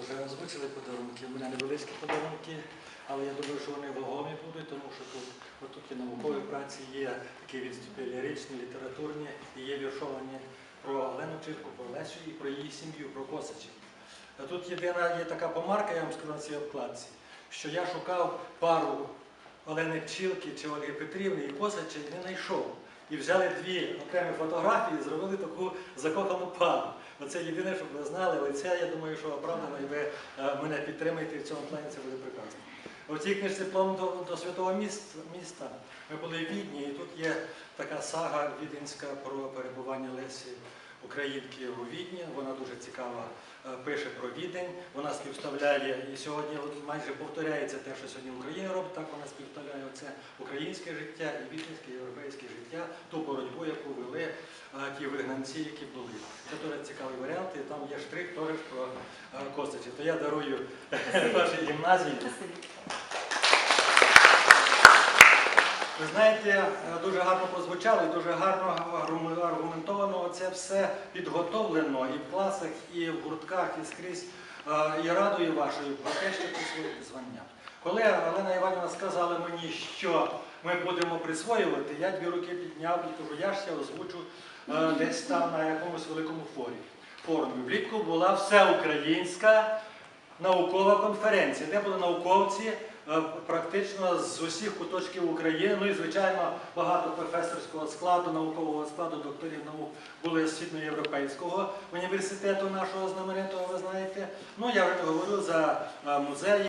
Вже озвучили подарунки. У мене невеличкі подарунки, але я думаю, що вони вагомі будуть, тому що тут, отут є наукові праці, є такі відступи ліричні, літературні, і є віршовані про Олену Чирку, про Лесю і про її сім'ю, про Косачів. А Тут єдина є така помарка, я вам скажу на цій обкладці, що я шукав пару Олени Пчілки чи Ольги Петрівни і Косача і не знайшов. І взяли дві окремі фотографії і зробили таку закохану пару. Оце єдине, щоб ви знали, але це, я думаю, що оправдано, і ви е, мене підтримаєте і в цьому плані це буде прекрасно. У цій книжці плом до, до святого міста ми були в Відні, і тут є така сага віденська про перебування Лесі Українки у Відні. Вона дуже цікава, е, пише про Відень. Вона співставляє і сьогодні майже повторяється те, що сьогодні Україна робить. Так вона співставляє оце українське життя і віденське, європейське життя, ту боротьбу, яку вели е, ті вигнанці, які були. Це дуже цікавий варіант, і там є штрих теж про е, Косачі. То я дарую вашій гімназії. Ви знаєте, е, дуже гарно прозвучало і дуже гарно аргументовано це все підготовлено і в класах, і в гуртках, і скрізь. Е, І радую вашою про те, що присвоїти звання. Коли Олена Іванівна сказала мені, що ми будемо присвоювати, я дві руки підняв і кажу, я ж це озвучу е, десь там на якомусь великому форумі. Влітку була всеукраїнська наукова конференція, де були науковці е, практично з усіх куточків України. Ну і звичайно багато професорського складу, наукового складу, докторів наук були з східноєвропейського університету нашого знаменитого, ви знаєте. Ну я вже говорю за е, музеї.